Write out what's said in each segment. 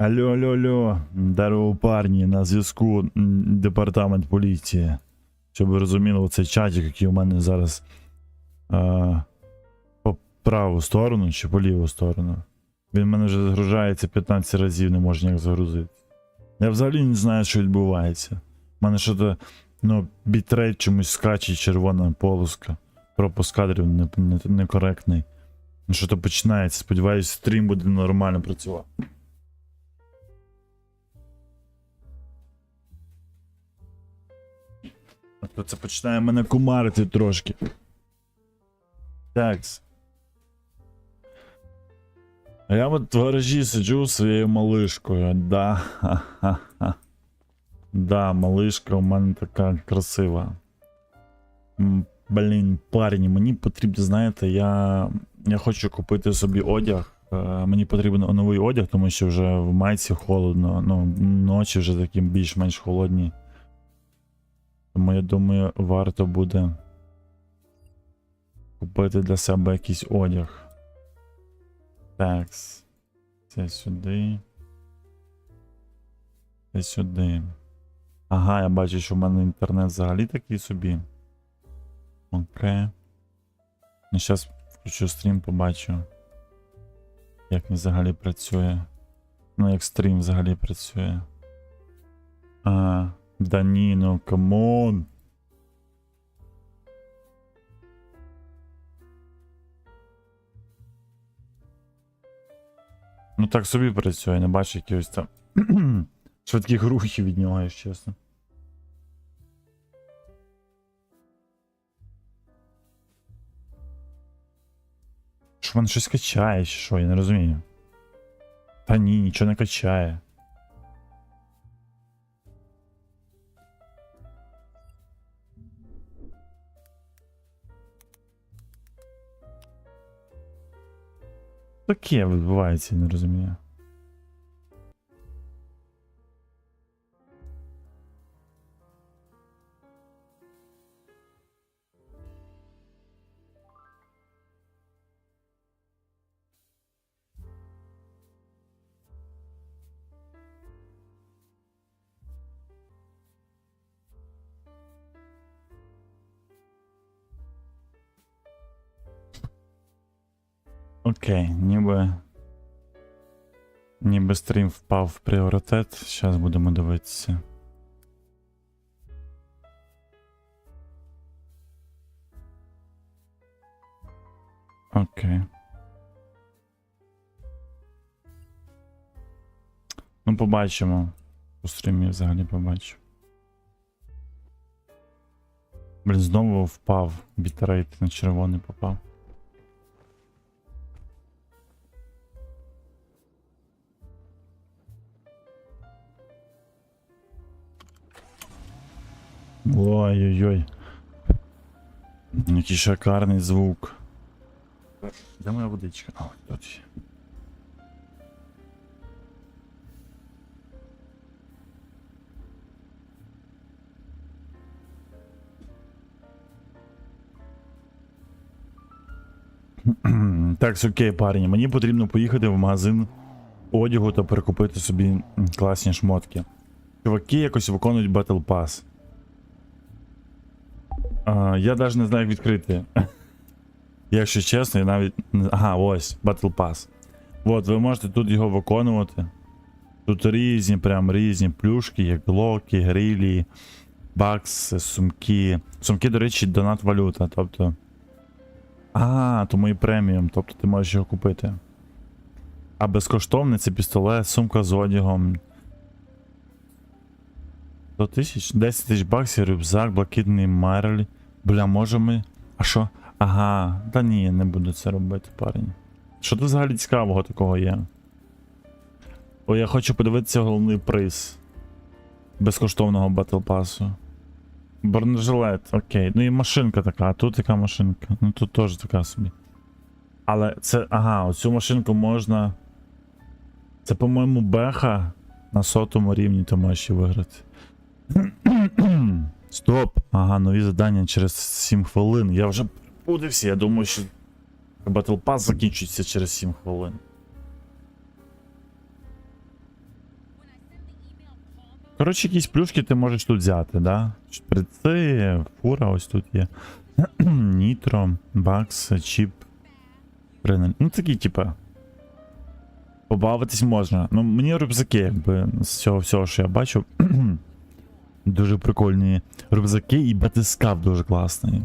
Алло, алло, алло, здорово, парні, на зв'язку департамент поліції. Щоб ви розуміли, оцей чатик, який у мене зараз а, по праву сторону чи по ліву сторону. Він в мене вже загружається 15 разів, не може ніяк загрузити. Я взагалі не знаю, що відбувається. У мене що-то, ну, бітрейт чомусь скаче червона полоска. Пропуск кадрів не- не- некоректний. Ну, що то починається. Сподіваюсь, стрім буде нормально працювати. А то це починає мене кумарити трошки. Такс. А я от в гаражі сиджу своєю малишкою. Да. Ха-ха-ха. Да, малишка у мене така красива. Блін, парні, мені потрібно, знаєте, я, я хочу купити собі одяг. Е, мені потрібен новий одяг, тому що вже в майці холодно. Ну, ночі вже такі більш-менш холодні. Тому я думаю, варто буде купити для себе якийсь одяг. Такс. Це сюди. Це сюди. Ага, я бачу, що в мене інтернет взагалі такий собі. Окей. Ну, зараз включу стрім, побачу. Як він взагалі працює. Ну, як стрім взагалі працює. А, да ні, ну камон. Ну так собі працює, не бачу якихось там швидких рухів від нього, якщо чесно. Що він щось качає, чи що, я не розумію. Та ні, нічого не качає. Таке відбувається, не розумію. Окей, ніби. Ніби стрім впав в пріоритет. Зараз будемо дивитися. Окей. Ну, побачимо. У стрімі взагалі побачу. Блін, знову впав. Бітрейт на червоний попав. Ой-ой-ой. Який шикарний звук. Де моя водичка? А, тут. Так, окей, парні, мені потрібно поїхати в магазин одягу та перекупити собі класні шмотки. Чуваки якось виконують Battle Pass. Я навіть не знаю, як відкрити. Якщо чесно, я навіть. Ага, ось, Battle Pass. От, ви можете тут його виконувати. Тут різні, прям різні плюшки, як блоки, грилі, бакси, сумки. Сумки, до речі, донат валюта. Тобто. А, тому і преміум, тобто ти можеш його купити. А безкоштовний це пістолет, сумка з одягом. 100 тисяч? 10 тисяч баксів, рюкзак, блакитний мерль. Бля, може ми. А що? Ага, та ні, не буду це робити, парень. Що тут взагалі цікавого такого є? О, я хочу подивитися головний приз безкоштовного Pass. Бронежилет, окей. Ну і машинка така, а тут яка машинка. Ну тут теж така собі. Але це. Ага, оцю машинку можна. Це, по-моєму, беха на сотому рівні ти можеш ще виграти. Стоп! Ага, нові завдання через 7 хвилин. Я вже пудився, я думаю, що Battle Pass закінчується через 7 хвилин. Коротше, якісь плюшки ти можеш тут взяти, да? Шприци, фура ось тут є. Нітро, бакс, чіп. Ну такі, типа. Побавитись можна. Ну, мені рюкзаки, якби, з цього всього, що я бачу. дуже прикольні рюкзаки і батискаф дуже класний.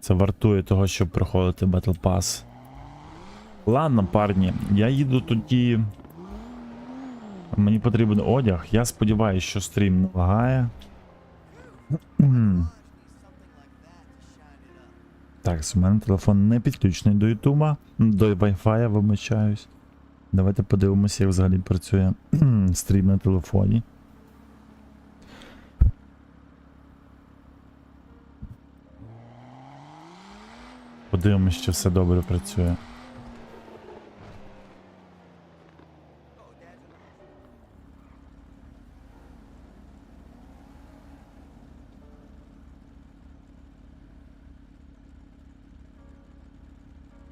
Це вартує того, щоб проходити Battle Pass. Ладно, парні, я їду тоді. Мені потрібен одяг. Я сподіваюся, що стрім не лагає. Так, у мене телефон не підключений до Ютуба, до Wi-Fi, вибачаюсь. Давайте подивимося, як взагалі працює стрім на телефоні. Подивимося, чи все добре працює.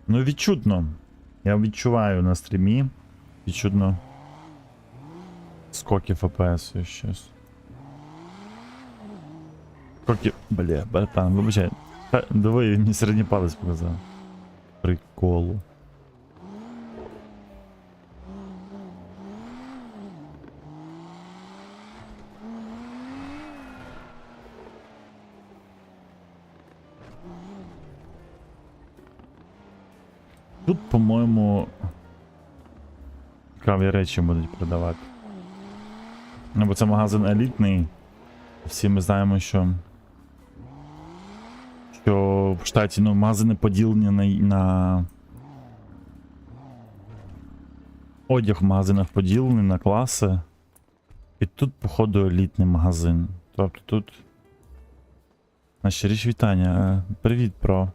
Ну, відчутно. Я відчуваю на стрімі. Відчутно. Скоки FPS щось. Скоки. Бля, братан, вибачай. Диви, він мені середній палець показав. Приколу. Тут, по-моєму, цікаві речі будуть продавати. Бо це магазин елітний. Всі ми знаємо, що. Що в штаті ну, магазини поділені на. на... Одяг в магазинах поділений на класи. І тут, походу, елітний магазин. Тобто тут. Наші річ вітання. Е, Привіт, про.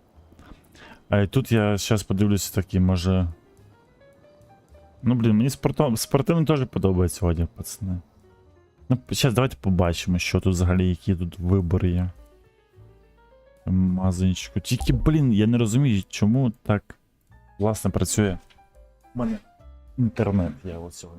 А і тут я зараз подивлюся такі, може. Ну, блін, мені спорто... спортивний теж подобається одяг, пацани. Ну, зараз давайте побачимо, що тут взагалі, які тут вибори є. Мазанчику. Тільки, блін, я не розумію, чому так власне працює. У мене інтернет, я от цього.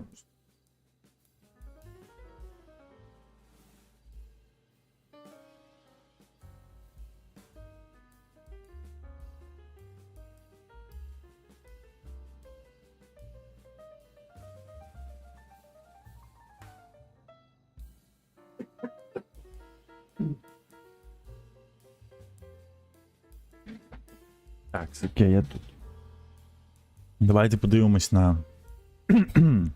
Так, окей, я тут. Давайте подивимось на.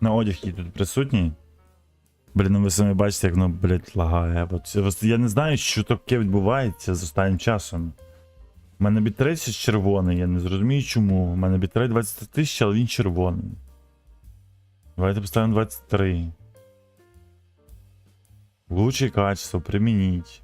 на одяг, який тут присутній. Блін, ну ви самі бачите, як воно, блядь, лагає. Я не знаю, що таке відбувається з останнім часом. У мене бітрей ще червоний, я не зрозумію чому. У мене бітрей 20 тисяч, але він червоний. Давайте поставимо 23. Лучшее качество применить.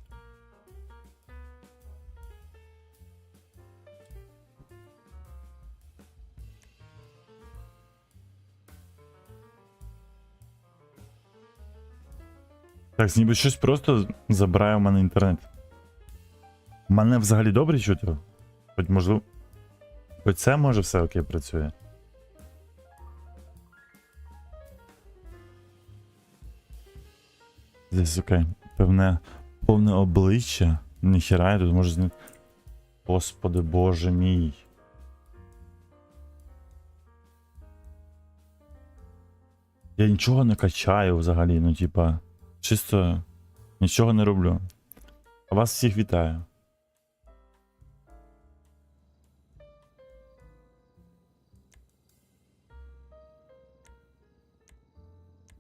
Так, ніби щось просто забирає у мене інтернет. У Мене взагалі добре чути? Хоч можливо. Хоч це може все окей працює. Здесь, окей. Певне повне обличчя. Ніхіра, я тут можу зняти. Господи боже мій. Я нічого не качаю взагалі, ну типа. Чисто нічого не роблю. А вас всіх вітаю.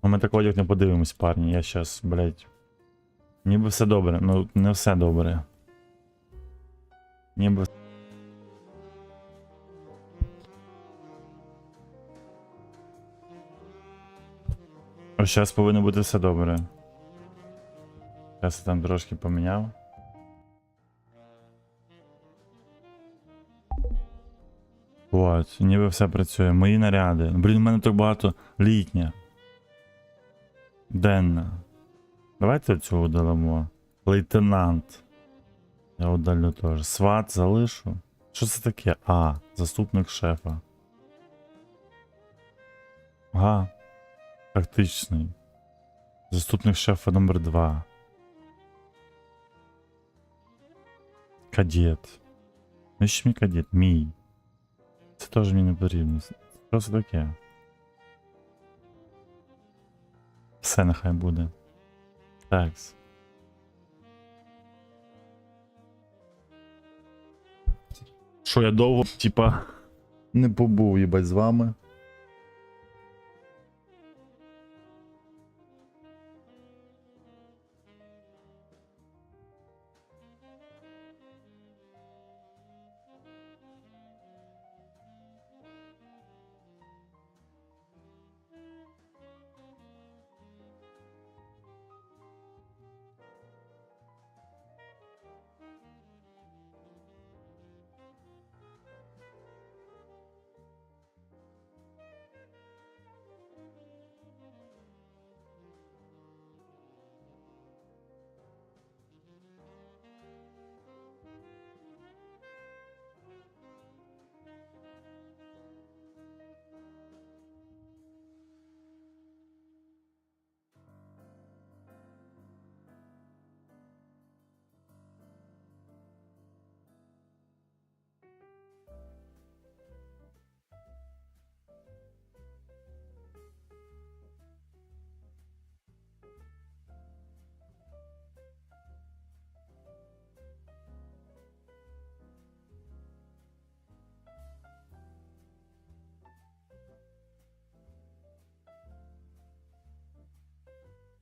Ми так одяг не подивимось, парні. Я щас, блядь. Ніби все добре, ну не все добре. Ніби. Ось зараз повинно бути все добре. Зараз я там трошки поміняв. От, ніби все працює. Мої наряди. Блін, у мене так багато літня. Денна. Давайте цього удалимо. Лейтенант. Я удалю теж. Сват залишу. Що це таке? А, заступник шефа. Ага. Тактичний. Заступник шефа номер 2 Кадет. Навіщо мій кадет? Мій. Це теж мені не потрібно. Це Просто таке. Все нехай буде. Такс. Що я довго, типа, не побув, їбать, з вами.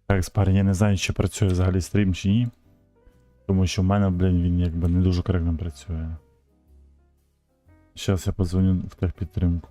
Так, спарі, я не знаю, чи працює взагалі стрім чи ні. Тому що в мене, блін, він якби не дуже коректно працює. Зараз я подзвоню в техпідтримку.